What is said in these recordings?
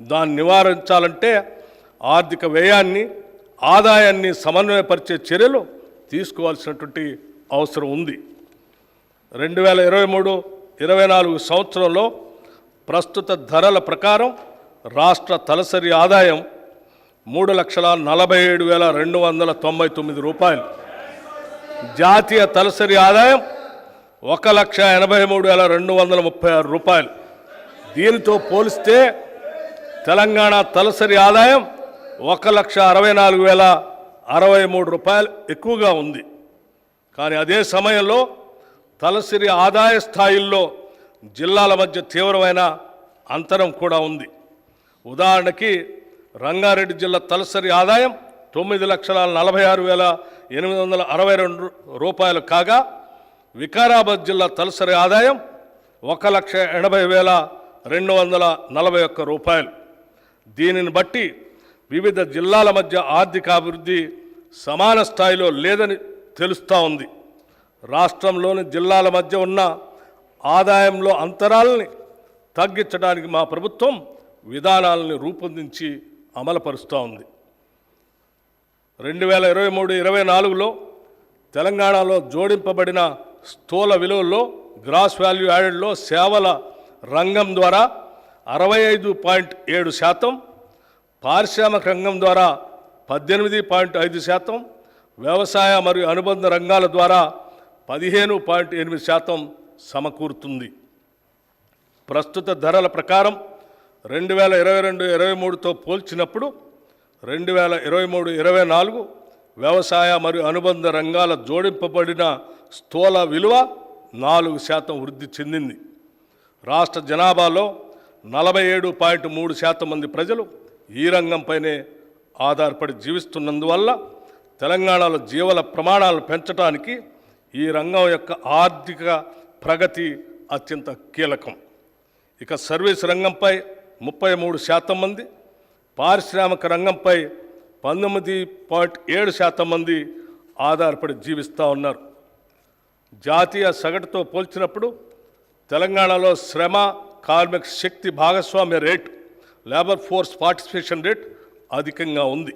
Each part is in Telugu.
దాన్ని నివారించాలంటే ఆర్థిక వ్యయాన్ని ఆదాయాన్ని సమన్వయపరిచే చర్యలు తీసుకోవాల్సినటువంటి అవసరం ఉంది. రెండు వేల ఇరవై మూడు ఇరవై నాలుగు సంవత్సరంలో ప్రస్తుత ధరల ప్రకారం రాష్ట్ర తలసరి ఆదాయం మూడు లక్షల నలభై ఏడు వేల రెండు వందల తొంభై తొమ్మిది రూపాయలు. జాతీయ తలసరి ఆదాయం ఒక లక్ష ఎనభై మూడు వేల రెండు వందల ముప్పై ఆరు రూపాయలు. దీనితో పోలిస్తే తెలంగాణ తలసరి ఆదాయం ఒక లక్ష అరవై నాలుగు వేల అరవై మూడు రూపాయలు ఎక్కువగా ఉంది. కానీ అదే సమయంలో తలసరి ఆదాయ స్థాయిల్లో జిల్లాల మధ్య తీవ్రమైన అంతరం కూడా ఉంది. ఉదాహరణకి రంగారెడ్డి జిల్లా తలసరి ఆదాయం తొమ్మిది లక్షల నలభై ఆరు వేల ఎనిమిది వందల అరవై రెండు రూపాయలు కాగా వికారాబాద్ జిల్లా తలసరి ఆదాయం ఒక లక్ష ఎనభై వేల రెండు వందల నలభై ఒక్క రూపాయలు. దీనిని బట్టి వివిధ జిల్లాల మధ్య ఆర్థిక అభివృద్ధి సమాన స్థాయిలో లేదని తెలుస్తూ ఉంది. రాష్ట్రంలోని జిల్లాల మధ్య ఉన్న ఆదాయంలో అంతరాలని తగ్గించడానికి మా ప్రభుత్వం విధానాలను రూపొందించి అమలుపరుస్తూ ఉంది. రెండు వేల ఇరవై మూడు ఇరవై నాలుగులో తెలంగాణలో జోడింపబడిన స్థూల విలువల్లో గ్రాస్ వాల్యూ యాడెడ్లో సేవల రంగం ద్వారా అరవై ఐదు పాయింట్ ఏడు శాతం పారిశ్రామిక రంగం ద్వారా పద్దెనిమిది పాయింట్ ఐదు శాతం వ్యవసాయ మరియు అనుబంధ రంగాల ద్వారా పదిహేను పాయింట్ ఎనిమిది శాతం సమకూరుతుంది. ప్రస్తుత ధరల ప్రకారం రెండు వేల ఇరవై రెండు ఇరవై మూడుతో పోల్చినప్పుడు రెండు వేల ఇరవై మూడు ఇరవై నాలుగు వ్యవసాయ మరియు అనుబంధ రంగాల జోడింపబడిన స్థూల విలువ నాలుగు శాతం వృద్ధి చెందింది. రాష్ట్ర జనాభాలో నలభై ఏడు పాయింట్ మూడు శాతం మంది ప్రజలు ఈ రంగంపైనే ఆధారపడి జీవిస్తున్నందువల్ల తెలంగాణలో జీవల ప్రమాణాలు పెంచడానికి ఈ రంగం యొక్క ఆర్థిక ప్రగతి అత్యంత కీలకం. ఇక సర్వీస్ రంగంపై ముప్పై మూడు శాతం మంది పారిశ్రామిక రంగంపై పంతొమ్మిది పాయింట్ ఏడు శాతం మంది ఆధారపడి జీవిస్తూ ఉన్నారు. జాతీయ సగటుతో పోల్చినప్పుడు తెలంగాణలో శ్రమ కార్మిక శక్తి భాగస్వామ్య rate labour force participation rate అధికంగా ఉంది.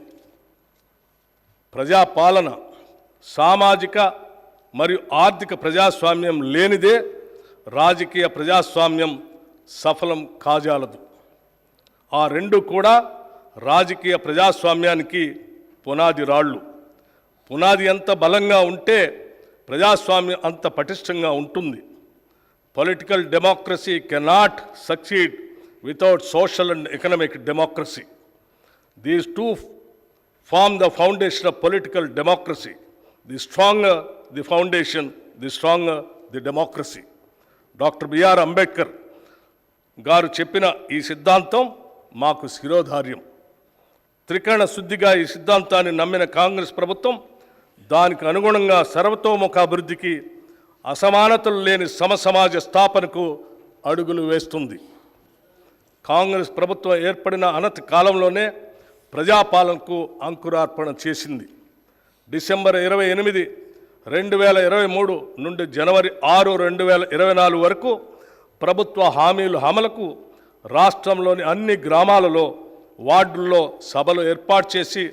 ప్రజాపాలన సామాజిక మరియు ఆర్థిక ప్రజాస్వామ్యం లేనిదే రాజకీయ ప్రజాస్వామ్యం సఫలం కాజాలదు. ఆ రెండు కూడా రాజకీయ ప్రజాస్వామ్యానికి పునాది రాళ్ళు. పునాది ఎంత బలంగా ఉంటే ప్రజాస్వామ్యం అంత పటిష్టంగా ఉంటుంది. Political democracy cannot succeed without social and economic democracy these two form the foundation of political democracy. The stronger the foundation, the stronger the democracy. Doctor BR Ambedkar garu చెప్పిన ఈ సిద్ధాంతం మాకు శిరోధార్యం త్రికరణ శుద్ధిగా ఈ సిద్ధాంతాన్ని నమ్మిన కాంగ్రెస్ ప్రభుత్వం దానికి అనుగుణంగా సర్వతోముఖ అభివృద్ధికి అసమానతలు లేని సమసమాజ స్థాపనకు అడుగులు వేస్తుంది. కాంగ్రెస్ ప్రభుత్వం ఏర్పడిన అనతి కాలంలోనే ప్రజాపాలనకు అంకురార్పణ చేసింది. డిసెంబర్ ఇరవై ఎనిమిది రెండు వేల ఇరవై మూడు నుండి జనవరి ఆరు రెండు వేల ఇరవై నాలుగు వరకు ప్రభుత్వ హామీలు అమలకు రాష్ట్రంలోని అన్ని గ్రామాలలో వార్డుల్లో సభలు ఏర్పాటు చేసి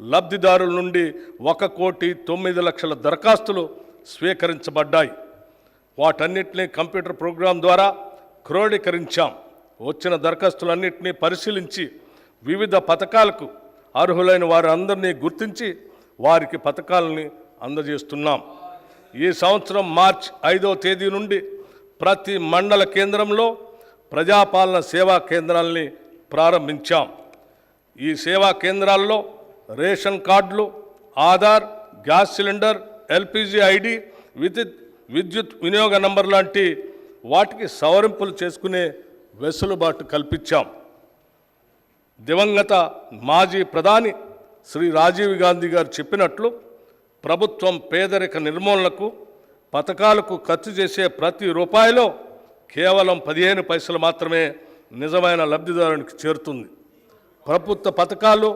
లబ్ధిదారుల నుండి ఒక కోటి తొమ్మిది లక్షల దరఖాస్తులు స్వీకరించబడ్డాయి. వాటన్నిటినీ కంప్యూటర్ ప్రోగ్రాం ద్వారా క్రోడీకరించాం. వచ్చిన దరఖాస్తులన్నింటినీ పరిశీలించి వివిధ పథకాలకు అర్హులైన వారందరినీ గుర్తించి వారికి పథకాలని అందజేస్తున్నాం. ఈ సంవత్సరం మార్చ్ ఐదవ తేదీ నుండి ప్రతి మండల కేంద్రంలో ప్రజాపాలన సేవా కేంద్రాల్ని ప్రారంభించాం. ఈ సేవా కేంద్రాల్లో రేషన్ కార్డులు Aadhaar gas cylinder LPG ID విద్యుత్ విద్యుత్ వినియోగ నంబర్ లాంటి వాటికి సవరింపులు చేసుకునే వెసులుబాటు కల్పించాం. దివంగత మాజీ ప్రధాని శ్రీ రాజీవ్ గాంధీ గారు చెప్పినట్లు ప్రభుత్వం పేదరిక నిర్మూలనకు పథకాలకు ఖర్చు చేసే ప్రతి రూపాయిలో కేవలం పదిహేను పైసలు మాత్రమే నిజమైన లబ్ధిదారునికి చేరుతుంది. ప్రభుత్వ పథకాలు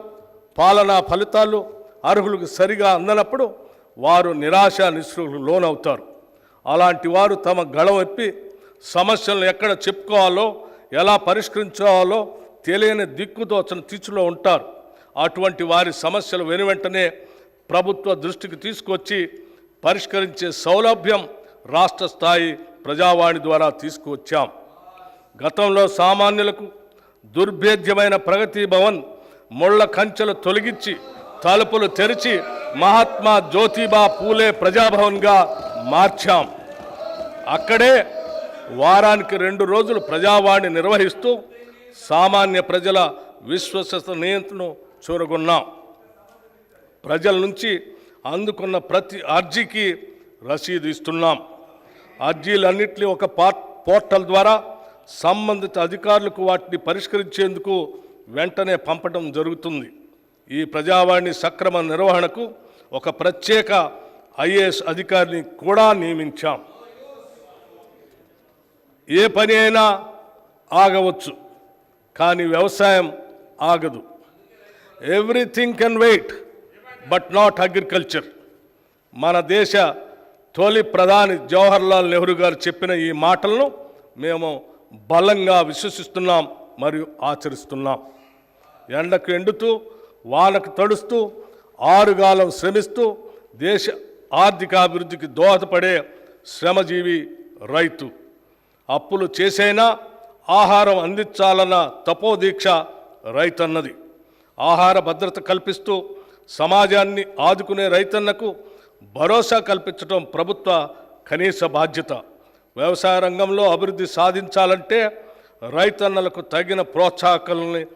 పాలనా ఫలితాలు అర్హులకు సరిగా అందనప్పుడు వారు నిరాశ నిస్సులకు లోనవుతారు. అలాంటి వారు తమ గళం సమస్యలను ఎక్కడ చెప్పుకోవాలో ఎలా పరిష్కరించాలో తెలియని దిక్కుదోచని తీర్చులో ఉంటారు. అటువంటి వారి సమస్యలు వెనువెంటనే ప్రభుత్వ దృష్టికి తీసుకొచ్చి పరిష్కరించే సౌలభ్యం రాష్ట్ర స్థాయి ప్రజావాణి ద్వారా తీసుకువచ్చాం. గతంలో సామాన్యులకు దుర్భేద్యమైన ప్రగతి భవన్ ముళ్ళ కంచెలు తొలగించి తలుపులు తెరిచి మహాత్మా జ్యోతిబా పూలే ప్రజాభవన్గా మార్చాం. అక్కడే వారానికి రెండు రోజులు ప్రజావాణి నిర్వహిస్తూ సామాన్య ప్రజల విశ్వసనీయతను చూరగొన్నాం. ప్రజల నుంచి అందుకున్న ప్రతి అర్జీకి రసీదు ఇస్తున్నాం. అర్జీలన్నింటినీ ఒక పోర్టల్ ద్వారా సంబంధిత అధికారులకు వాటిని పరిష్కరించేందుకు వెంటనే పంపడం జరుగుతుంది. ఈ ప్రజావాణి సక్రమ నిర్వహణకు ఒక ప్రత్యేక ఐఏఎస్ అధికారిని కూడా నియమించాం. ఏ పని అయినా ఆగవచ్చు కానీ వ్యవసాయం ఆగదు. Everything can wait but not agriculture మన దేశ తొలి ప్రధాని జవహర్లాల్ నెహ్రూ గారు చెప్పిన ఈ మాటలను మేము బలంగా విశ్వసిస్తున్నాం మరియు ఆచరిస్తున్నాం. ఎండకు ఎండుతూ వానకు తడుస్తూ ఆరుగాలం శ్రమిస్తూ దేశ ఆర్థికాభివృద్ధికి దోహదపడే శ్రమజీవి రైతు. అప్పులు చేసైనా ఆహారం అందించాలన్న తపోదీక్ష రైతన్నది. ఆహార భద్రత కల్పిస్తూ సమాజాన్ని ఆదుకునే రైతన్నకు భరోసా కల్పించడం ప్రభుత్వ కనీస బాధ్యత. వ్యవసాయ రంగంలో అభివృద్ధి సాధించాలంటే రైతన్నలకు తగిన ప్రోత్సాహకాలని